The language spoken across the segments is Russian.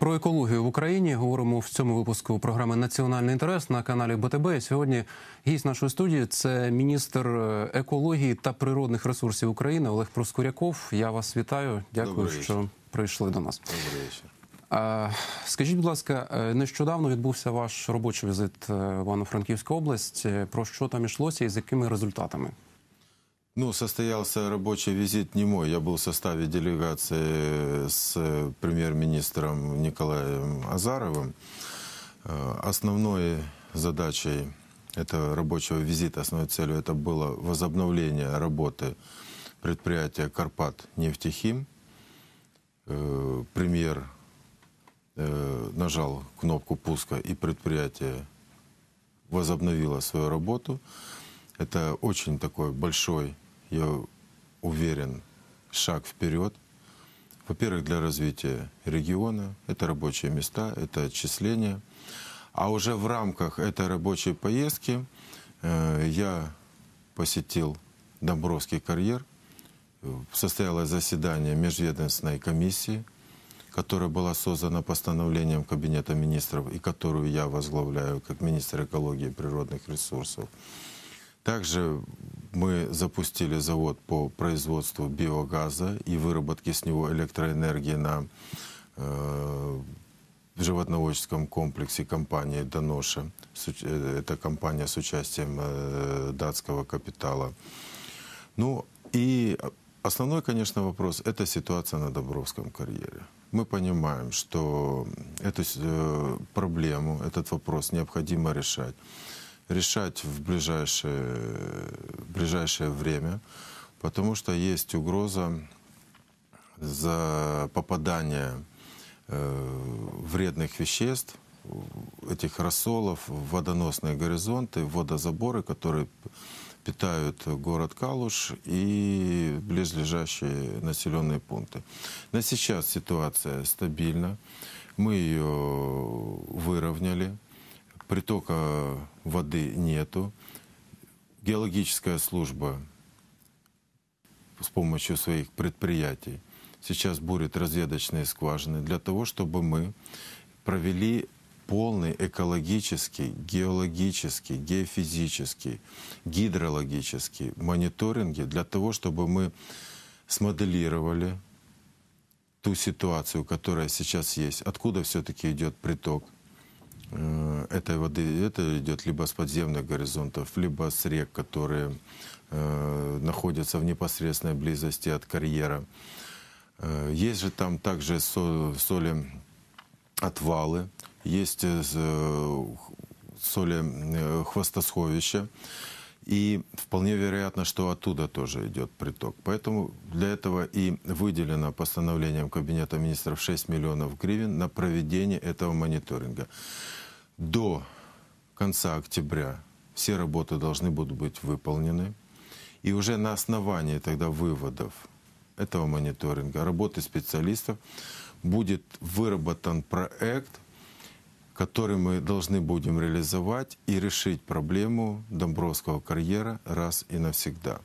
Про екологію в Україні говоримо в цьому випуску програми Національний інтерес на каналі БТБ. І Сьогодні гість нашої студії це міністр е, екології та природних ресурсів України Олег Проскуряков. Я вас вітаю. Дякую, Добрий що прийшли до нас. Добрый вечер. А, Скажіть, будь ласка, е, нещодавно відбувся ваш робочий візит е, в Івано-Франківську область. Е, Про що там йшлося і з якими результатами? Ну, состоялся рабочий визит не мой. Я был в составе делегации с э, премьер-министром Николаем Азаровым. Э, Основной задачей этого рабочего визита, основной целью это было возобновление работы предприятия «Карпат нефтехим». Э, Премьер нажал кнопку пуска, и предприятие возобновило свою работу. Это очень такой большой, я уверен, шаг вперед. Во-первых, для развития региона, это рабочие места, это отчисления. А уже в рамках этой рабочей поездки э, я посетил Домбровский карьер. Состоялось заседание межведомственной комиссии, которая была создана постановлением Кабинета министров и которую я возглавляю как министр экологии и природных ресурсов. Также мы запустили завод по производству биогаза и выработке с него электроэнергии на э, животноводческом комплексе компании «Доноша». Э, Это компания с участием э, датского капитала. Ну и основной, конечно, вопрос – это ситуация на Добровском карьере. Мы понимаем, что эту э, проблему, этот вопрос необходимо решать. Решать в ближайшее, в ближайшее время, потому что есть угроза за попадание э, вредных веществ, этих рассолов в водоносные горизонты, водозаборы, которые питают город Калуш и близлежащие населенные пункты. На сейчас ситуация стабильна. Мы ее выровняли. Притока воды нету. Геологическая служба с помощью своих предприятий сейчас бурит разведочные скважины для того, чтобы мы провели полный экологический, геологический, геофизический, гидрологический мониторинги для того, чтобы мы смоделировали ту ситуацию, которая сейчас есть, откуда все-таки идет приток этой воды. Это идет либо с подземных горизонтов, либо с рек, которые э, находятся в непосредственной близости от карьера. Э, Есть же там также со- соли отвалы, есть э, э, соли э, хвостосховища. И вполне вероятно, что оттуда тоже идет приток. Поэтому для этого и выделено постановлением Кабинета министров 6 миллионов гривен на проведение этого мониторинга. До конца октября все работы должны будут быть выполнены. И уже на основании тогда выводов этого мониторинга, работы специалистов, будет выработан проект, который мы должны будем реализовать и решить проблему Домбровского карьера раз и навсегда.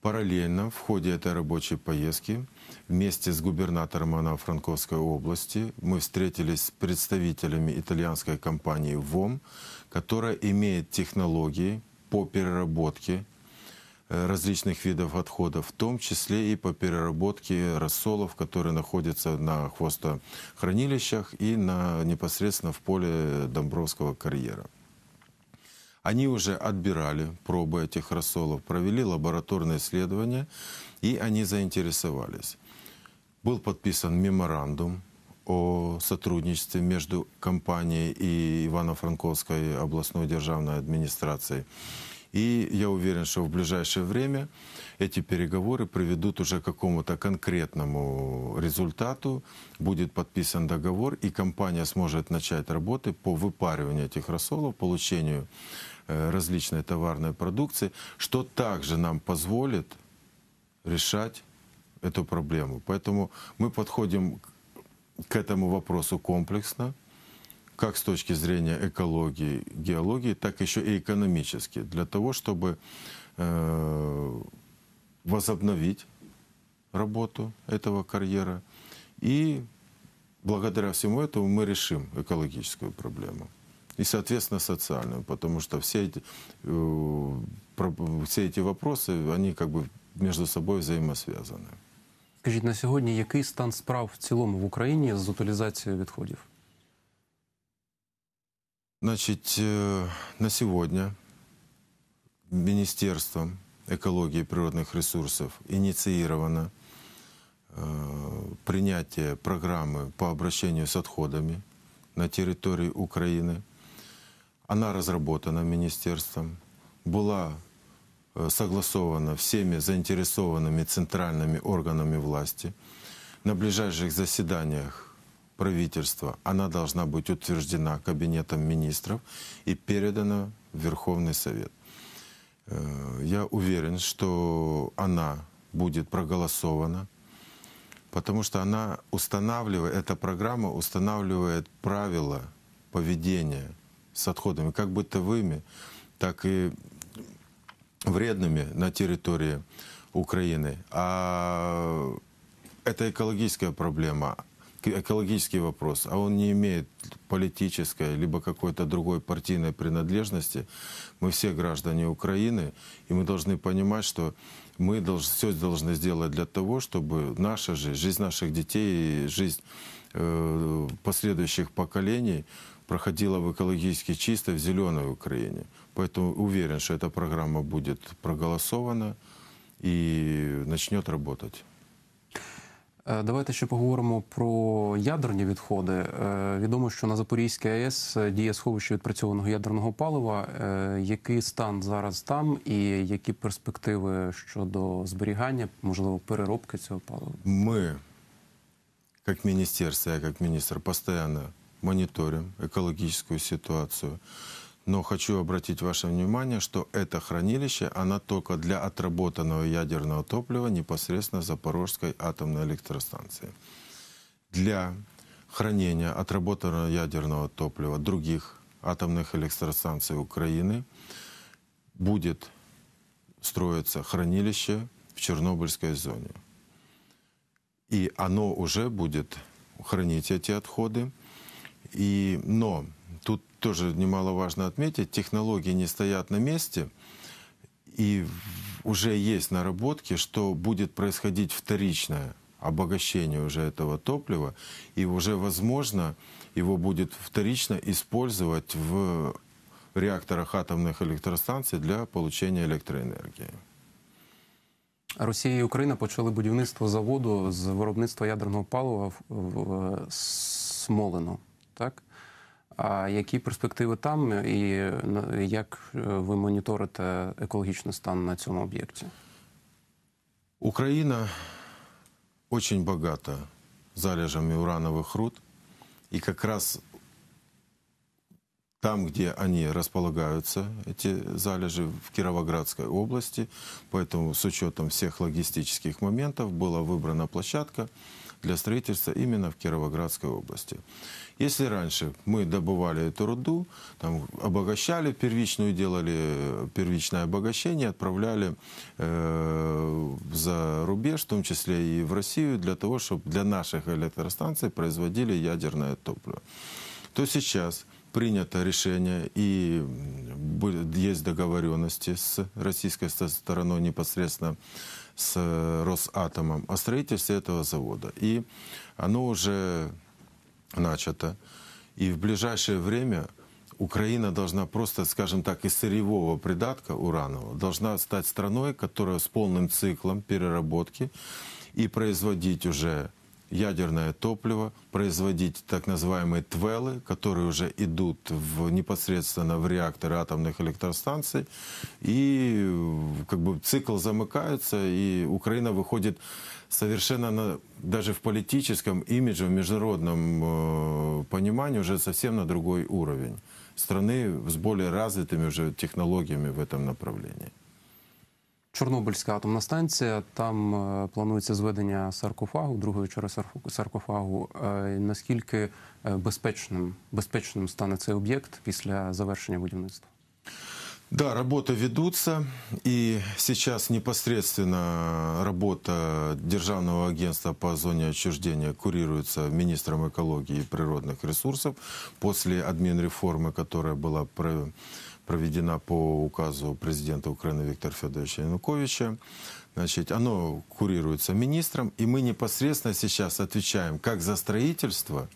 Параллельно в ходе этой рабочей поездки вместе с губернатором Ивано-Франковской области мы встретились с представителями итальянской компании ВОМ, которая имеет технологии по переработке различных видов отходов, в том числе и по переработке рассолов, которые находятся на хвостохранилищах и на, непосредственно в поле Домбровского карьера. Они уже отбирали пробы этих рассолов, провели лабораторные исследования, и они заинтересовались. Был подписан меморандум о сотрудничестве между компанией и Ивано-Франковской областной державной администрацией. И я уверен, что в ближайшее время эти переговоры приведут уже к какому-то конкретному результату. Будет подписан договор, и компания сможет начать работы по выпариванию этих рассолов, получению э, различной товарной продукции, что также нам позволит решать эту проблему. Поэтому мы подходим к- к этому вопросу комплексно, как с точки зрения экологии, геологии, так еще и экономически, для того, чтобы э, возобновить работу этого карьера и благодаря всему этому мы решим экологическую проблему. И, соответственно, социальную, потому что все эти, э, про- все эти вопросы, они как бы между собой взаимосвязаны. Скажіть, на сьогодні який стан справ в цілому в Україні з утилізацією відходів? Значит, э, на сегодня Министерством экологии и природных ресурсов инициировано э, принятие программы по обращению с отходами на территории Украины. Она разработана министерством, была э, согласована всеми заинтересованными центральными органами власти. На ближайших заседаниях правительства она должна быть утверждена Кабинетом министров и передана в Верховный Совет. Э, Я уверен, что она будет проголосована, потому что она устанавливает, эта программа устанавливает правила поведения с отходами, как бытовыми, так и вредными на территории Украины. А это экологическая проблема, экологический вопрос, а он не имеет политической либо какой-то другой партийной принадлежности. Мы все граждане Украины, и мы должны понимать, что мы долж- все должны сделать для того, чтобы наша жизнь, жизнь наших детей и жизнь э, последующих поколений проходила в экологически чистой, в зеленой Украине. Поэтому уверен, что эта программа будет проголосована и начнет работать. Е, Давайте ще поговоримо про ядерні відходи. Е, Відомо, що на Запорізькій АЕС діє сховище відпрацьованого ядерного палива. Е, Який стан зараз там і які перспективи щодо зберігання, можливо, переробки цього палива? Мы, как министерство, я как министр, постоянно мониторим экологическую ситуацию. Но хочу обратить ваше внимание, что это хранилище, оно только для отработанного ядерного топлива непосредственно Запорожской атомной электростанции. Для хранения отработанного ядерного топлива других атомных электростанций Украины будет строиться хранилище в Чернобыльской зоне. И оно уже будет хранить эти отходы. И, но тоже немаловажно отметить, технологии не стоят на месте. И в- уже есть наработки, что будет происходить вторичное обогащение уже этого топлива. И уже, возможно, его будет вторично использовать в реакторах атомных электростанций для получения электроэнергии. Росія і Україна почали будівництво заводу з виробництва ядерного палива в, в Смолино. Так? А які перспективи там і на- як е, ви моніторите екологічний стан на цьому об'єкті? Украина очень богата залежами урановых руд. И как раз там, где они располагаются, эти залежи в Кировоградской области, поэтому с учетом всех логистических моментов была выбрана площадка для строительства именно в Кировоградской области. Если раньше мы добывали эту руду, там, обогащали первичную, делали первичное обогащение, отправляли э, за рубеж, в том числе и в Россию, для того, чтобы для наших электростанций производили ядерное топливо, то сейчас принято решение и есть договоренности с российской сто- стороной непосредственно с э, Росатомом о строительстве этого завода. И оно уже начато. И в ближайшее время Украина должна просто, скажем так, из сырьевого придатка уранового должна стать страной, которая с полным циклом переработки и производить уже ядерное топливо, производить так называемые твелы, которые уже идут в, непосредственно в реакторы атомных электростанций. И как бы цикл замыкается, и Украина выходит совершенно на- даже в политическом, имидже, в международном э, понимании уже совсем на другой уровень страны с более развитыми уже технологиями в этом направлении. Чорнобильська атомна станція. Там е, планується зведення саркофагу, другої чори сарфу- саркофагу. Е, Наскільки е, безпечним, безпечним стане цей об'єкт після завершення будівництва? Да, работы ведутся, и сейчас непосредственно работа Державного агентства по зоне отчуждения курируется министром экологии и природных ресурсов после админреформы, которая была проведена по указу президента Украины Виктора Федоровича Януковича. Значит, оно курируется министром, и мы непосредственно сейчас отвечаем как за строительство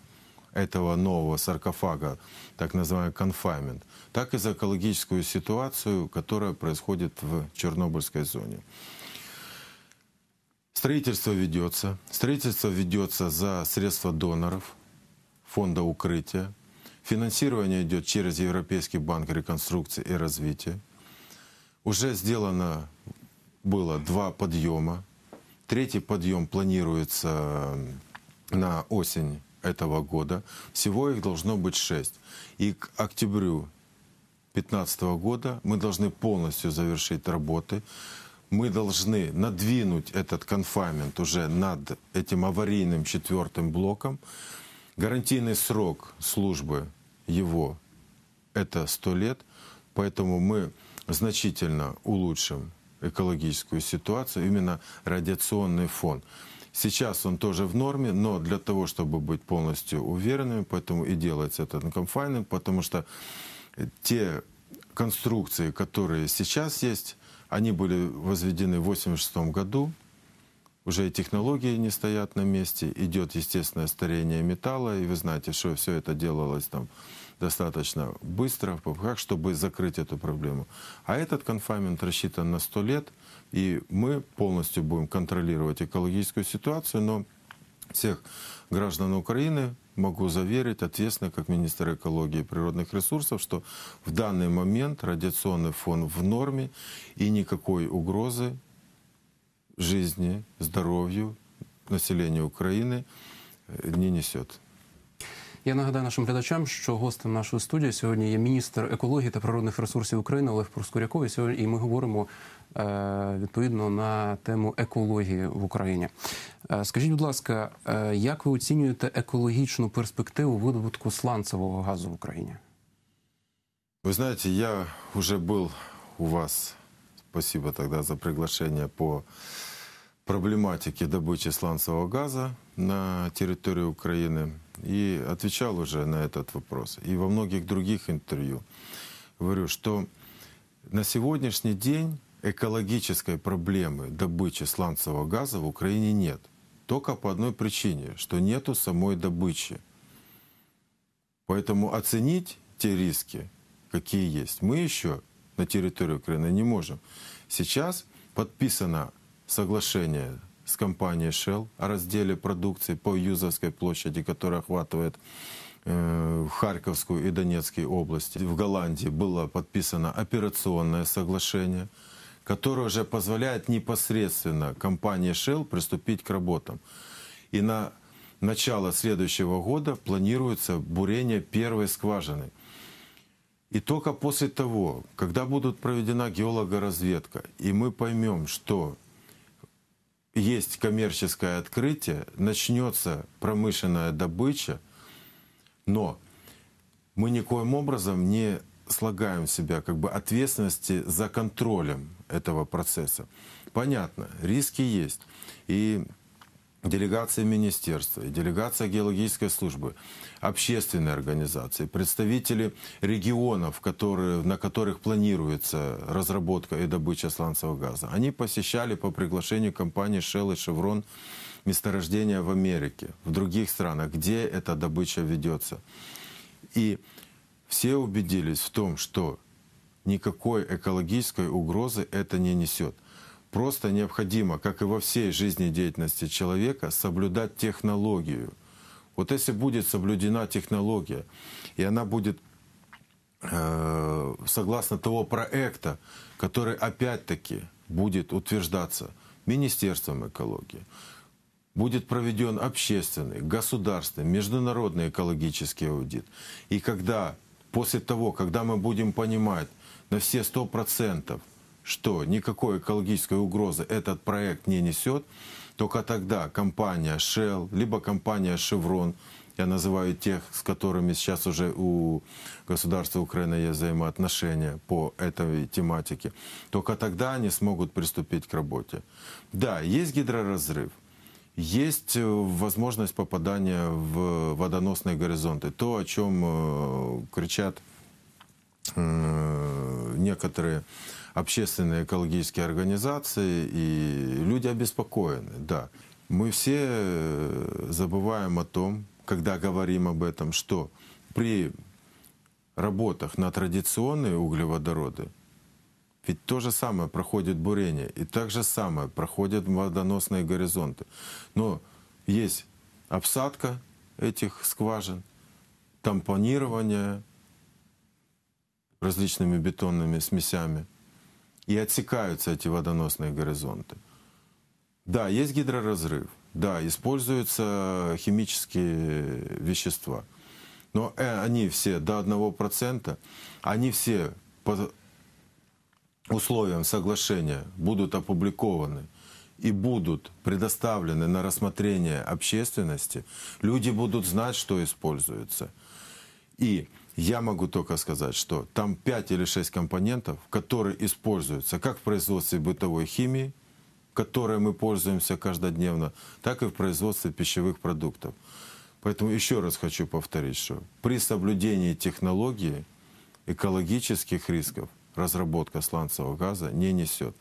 этого нового саркофага, так называемый конфаймент, так и за экологическую ситуацию, которая происходит в Чернобыльской зоне. Строительство ведется. Строительство ведется за средства доноров, фонда укрытия. Финансирование идет через Европейский банк реконструкции и развития. Уже сделано было два подъема. Третий подъем планируется на осень этого года. Всего их должно быть шесть. И к октябрю 2015 года мы должны полностью завершить работы. Мы должны надвинуть этот конфаймент уже над этим аварийным четвертым блоком. Гарантийный срок службы его – это 100 лет. Поэтому мы значительно улучшим экологическую ситуацию, именно радиационный фон. Сейчас он тоже в норме, но для того, чтобы быть полностью уверенными, поэтому и делается этот конфайнинг, потому что те конструкции, которые сейчас есть, они были возведены в 1986 году, уже и технологии не стоят на месте, идет естественное старение металла, и вы знаете, что все это делалось там достаточно быстро, как чтобы закрыть эту проблему. А этот конфаймент рассчитан на 100 лет, и мы полностью будем контролировать экологическую ситуацию, но всех граждан Украины могу заверить ответственно, как министр экологии и природных ресурсов, что в данный момент радиационный фон в норме и никакой угрозы жизни, здоровью населения України не несет. Я нагадаю нашим глядачам, що гостем нашої студії сьогодні є міністр екології та природних ресурсів України Олег Проскуряков. І сьогодні і ми говоримо е, відповідно на тему екології в Україні. Е, скажіть, будь ласка, е, як ви оцінюєте екологічну перспективу видобутку сланцевого газу в Україні? Вы знаете, я уже был у вас, спасибо тогда за приглашение по проблематике добычи сланцевого газа на территории Украины и отвечал уже на этот вопрос. И во многих других интервью говорю, что на сегодняшний день экологической проблемы добычи сланцевого газа в Украине нет. Только по одной причине, что нету самой добычи. Поэтому оценить те риски, какие есть, мы еще на территории Украины не можем. Сейчас подписано соглашение с компанией Shell о разделе продукции по Юзовской площади, которая охватывает э, Харьковскую и Донецкие области. В Голландии было подписано операционное соглашение, которое уже позволяет непосредственно компании Shell приступить к работам. И на начало следующего года планируется бурение первой скважины. И только после того, когда будет проведена геологоразведка, и мы поймем, что есть коммерческое открытие, начнется промышленная добыча, но мы никоим образом не слагаем себя как бы ответственности за контролем этого процесса. Понятно, риски есть. И делегация министерства, делегация геологической службы, общественные организации, представители регионов, которые, на которых планируется разработка и добыча сланцевого газа, они посещали по приглашению компании Shell и Chevron месторождения в Америке, в других странах, где эта добыча ведется. И все убедились в том, что никакой экологической угрозы это не несет. Просто необходимо, как и во всей жизнедеятельности человека, соблюдать технологию. Вот если будет соблюдена технология, и она будет э, согласно того проекта, который опять-таки будет утверждаться Министерством экологии, будет проведен общественный, государственный, международный экологический аудит. И когда, после того, когда мы будем понимать на все сто процентов, что никакой экологической угрозы этот проект не несет, только тогда компания Shell, либо компания Chevron я называю тех, с которыми сейчас уже у государства Украины есть взаимоотношения по этой тематике, только тогда они смогут приступить к работе. Да, есть гидроразрыв, есть э, возможность попадания в водоносные горизонты. То, о чем э, кричат э, некоторые общественные экологические организации, и люди обеспокоены, да. Мы все э, забываем о том, когда говорим об этом, что при работах на традиционные углеводороды ведь то же самое проходит бурение, и так же самое проходят водоносные горизонты. Но есть обсадка этих скважин, тампонирование различными бетонными смесями, и отсекаются эти водоносные горизонты. Да, есть гидроразрыв, да, используются химические вещества, но э, они все до 1%, они все по условиям соглашения будут опубликованы и будут предоставлены на рассмотрение общественности, люди будут знать, что используется. И я могу только сказать, что там 5 или 6 компонентов, которые используются как в производстве бытовой химии, которой мы пользуемся каждодневно, так и в производстве пищевых продуктов. Поэтому еще раз хочу повторить, что при соблюдении технологии экологических рисков разработка сланцевого газа не несет.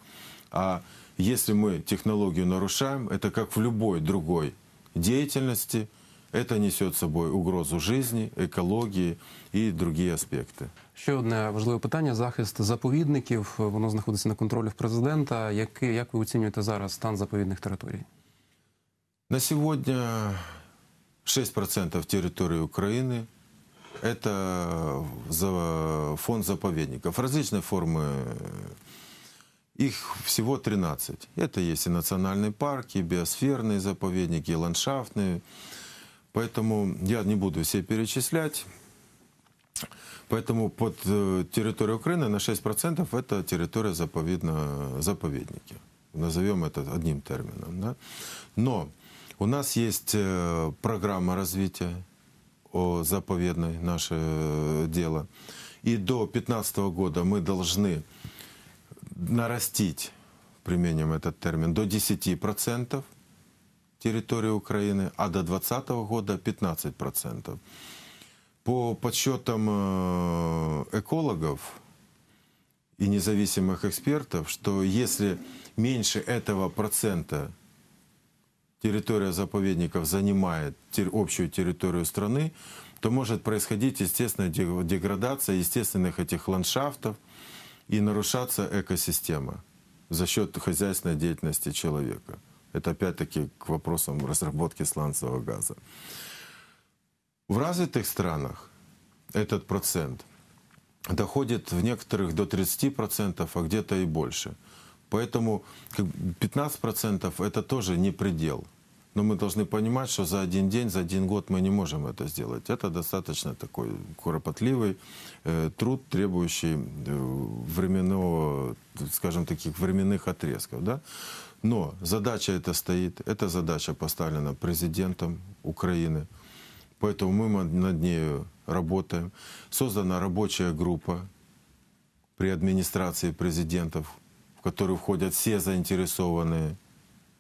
А если мы технологию нарушаем, это как в любой другой деятельности, это несет собой угрозу жизни, екології і другі аспекти. Ще одне важливе питання: захист заповідників. Воно знаходиться на контролі в президента. Який як ви оцінюєте зараз стан заповідних територій? На сегодня 6% территории Украины – это за- фонд заповедников. Различные формы, их всего 13. Это есть и национальные парки, и биосферные заповедники, и ландшафтные. Поэтому я не буду все перечислять. Поэтому под э, территорией Украины на 6% это территория заповедно, заповедники. Назовем это одним термином. Да? Но у нас есть э, программа развития о заповедной, наше э, дело. И до 2015 года мы должны нарастить, применим этот термин, до 10% территории Украины, а до 2020 года 15%. По подсчетам э, экологов и независимых экспертов, что если меньше этого процента территория заповедников занимает общую территорию страны, то может происходить естественная де- деградация естественных этих ландшафтов и нарушаться экосистема за счет хозяйственной деятельности человека. Это опять-таки к вопросам разработки сланцевого газа. В развитых странах этот процент доходит в некоторых до 30%, а где-то и больше. Поэтому как бы 15% это тоже не предел. Но мы должны понимать, что за один день, за один год мы не можем это сделать. Это достаточно такой кропотливый э, труд, требующий э, временного, скажем, таких временных отрезков. Да? Но задача эта стоит, эта задача поставлена президентом Украины. Поэтому мы над нею работаем. Создана рабочая группа при администрации президентов, в которую входят все заинтересованные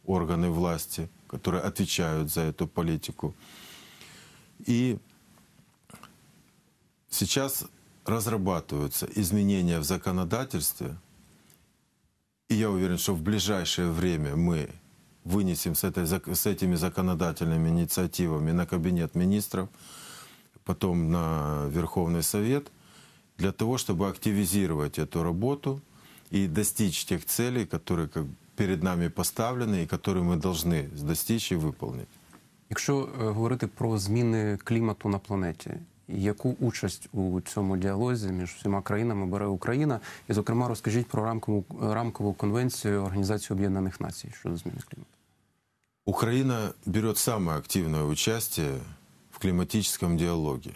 органы власти, которые отвечают за эту политику. И сейчас разрабатываются изменения в законодательстве, и я уверен, что в ближайшее время мы вынесем с, этой, зак- с этими законодательными инициативами на Кабинет министров, потом на Верховный Совет, для того, чтобы активизировать эту работу и достичь тех целей, которые как перед нами поставлены и которые мы должны достичь и выполнить. Якщо е, говорити про зміни клімату на планеті, яку участь у цьому діалозі між всіма країнами бере Україна? І, зокрема, розкажіть про рамкову рамкову конвенцію Організації Об'єднаних Націй щодо зміни клімату. Украина берет самое активное участие в климатическом диалоге.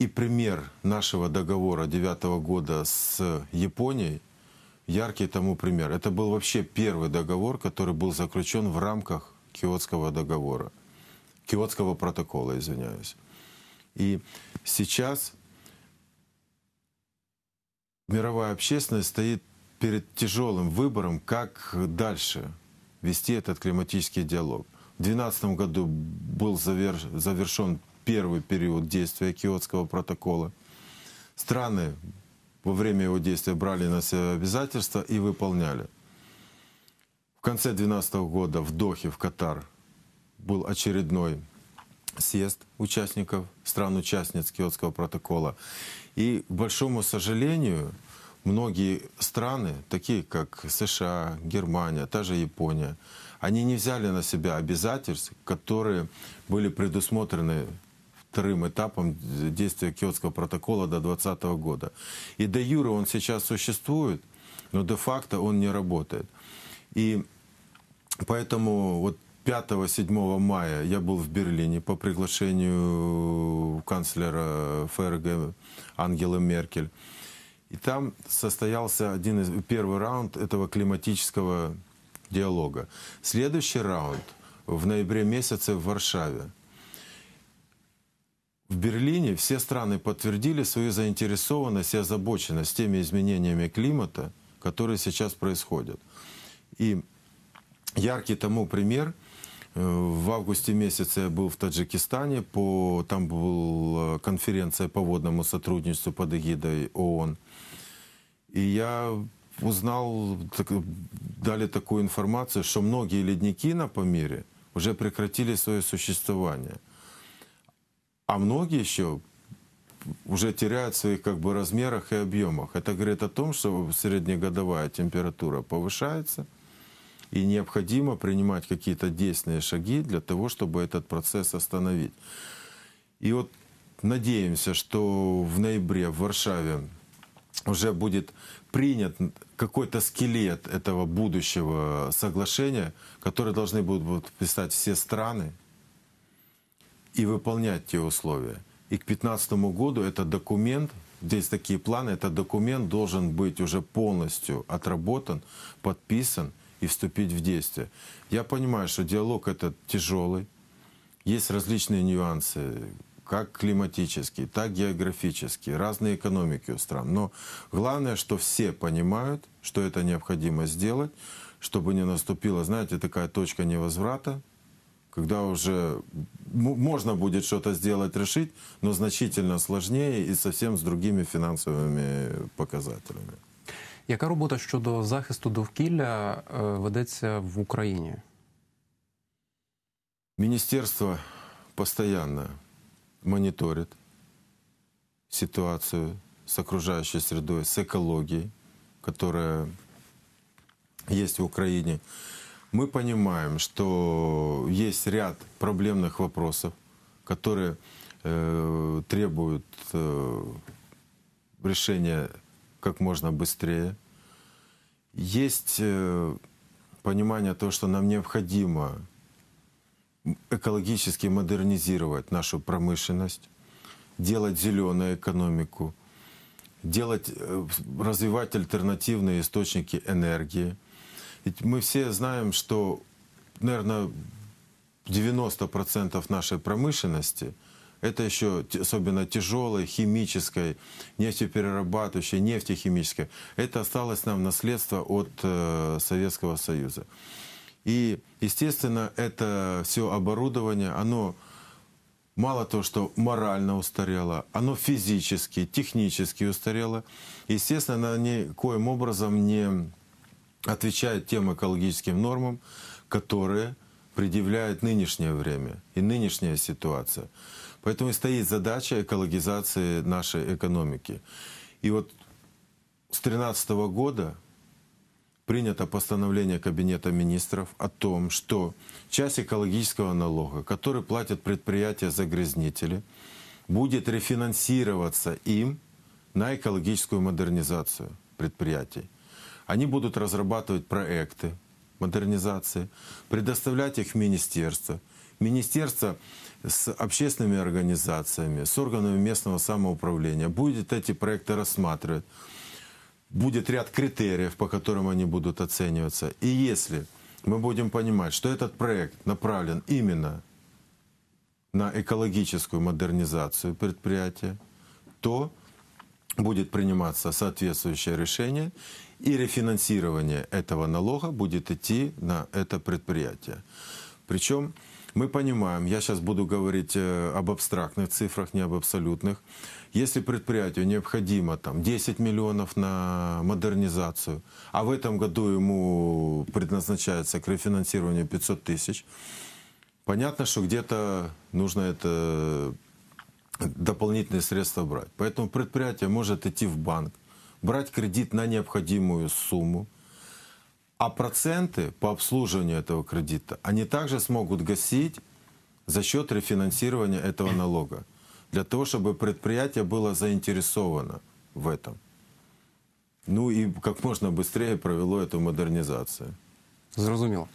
И пример нашего договора 2009 года с Японией яркий тому пример. Это был вообще первый договор, который был заключен в рамках Киотского договора. Киотского протокола, извиняюсь. И сейчас мировая общественность стоит перед тяжелым выбором, как дальше вести этот климатический диалог. В 2012 году был завершен первый период действия Киотского протокола. Страны во время его действия брали на себя обязательства и выполняли. В конце 2012 года в Дохе, в Катар, был очередной съезд участников, стран-участниц Киотского протокола. И, к большому сожалению, многие страны, такие как США, Германия, та же Япония, они не взяли на себя обязательств, которые были предусмотрены вторым этапом действия Киотского протокола до 2020 года. И до юра он сейчас существует, но де-факто он не работает. И поэтому вот 5-7 мая я был в Берлине по приглашению канцлера ФРГ Ангелы Меркель. И там состоялся один из, первый раунд этого климатического диалога. Следующий раунд в ноябре месяце в Варшаве. В Берлине все страны подтвердили свою заинтересованность и озабоченность теми изменениями климата, которые сейчас происходят. И яркий тому пример – в августе месяце я был в Таджикистане, по, там была конференция по водному сотрудничеству под эгидой ООН. И я узнал, так, дали такую информацию, что многие ледники на Памире уже прекратили свое существование. А многие еще уже теряют в своих как бы, размерах и объемах. Это говорит о том, что среднегодовая температура повышается – и необходимо принимать какие-то действенные шаги для того, чтобы этот процесс остановить. И вот надеемся, что в ноябре в Варшаве уже будет принят какой-то скелет этого будущего соглашения, которое должны будут писать все страны и выполнять те условия. И к 2015 году этот документ, здесь такие планы, этот документ должен быть уже полностью отработан, подписан и вступить в действие. Я понимаю, что диалог этот тяжелый, есть различные нюансы, как климатические, так географические, разные экономики у стран. Но главное, что все понимают, что это необходимо сделать, чтобы не наступила, знаете, такая точка невозврата, когда уже можно будет что-то сделать, решить, но значительно сложнее и совсем с другими финансовыми показателями. Яка робота щодо захисту довкілля ведеться в Україні? Министерство постоянно мониторит ситуацию с окружающей средой, с экологией, которая есть в Украине. Мы понимаем, что есть ряд проблемных вопросов, которые э, требуют э, решения как можно быстрее. Есть э, понимание того, что нам необходимо экологически модернизировать нашу промышленность, делать зеленую экономику, делать, э, развивать альтернативные источники энергии. Ведь мы все знаем, что, наверное, 90% нашей промышленности – это еще особенно тяжелой, химической, нефтеперерабатывающей, нефтехимической. Это осталось нам наследство от э, Советского Союза. И, естественно, это все оборудование, оно мало того, что морально устарело, оно физически, технически устарело. Естественно, оно никоим образом не отвечает тем экологическим нормам, которые предъявляет нынешнее время и нынешняя ситуация. Поэтому и стоит задача экологизации нашей экономики. И вот с 2013 года принято постановление Кабинета министров о том, что часть экологического налога, который платят предприятия-загрязнители, будет рефинансироваться им на экологическую модернизацию предприятий. Они будут разрабатывать проекты модернизации, предоставлять их в министерство. Министерство с общественными организациями, с органами местного самоуправления будет эти проекты рассматривать. Будет ряд критериев, по которым они будут оцениваться. И если мы будем понимать, что этот проект направлен именно на экологическую модернизацию предприятия, то будет приниматься соответствующее решение, и рефинансирование этого налога будет идти на это предприятие. Причем мы понимаем, я сейчас буду говорить э, об абстрактных цифрах, не об абсолютных. Если предприятию необходимо там, 10 миллионов на модернизацию, а в этом году ему предназначается к рефинансированию 500 тысяч, понятно, что где-то нужно это дополнительные средства брать. Поэтому предприятие может идти в банк, брать кредит на необходимую сумму, а проценты по обслуживанию этого кредита они также смогут гасить за счет рефинансирования этого налога, для того, чтобы предприятие было заинтересовано в этом. Ну и как можно быстрее провело эту модернизацию. Зрозуміло.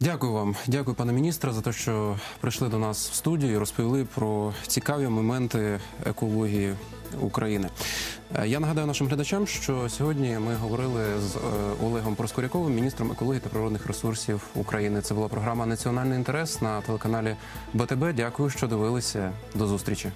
Дякую вам, дякую, пане міністре, за те, що прийшли до нас в студію і розповіли про цікаві моменти екології України. Е, Я нагадаю нашим глядачам, що сьогодні ми говорили з е, Олегом Проскуряковим, міністром екології та природних ресурсів України. Це була програма Національний інтерес на телеканалі БТБ. Дякую, що дивилися. До зустрічі.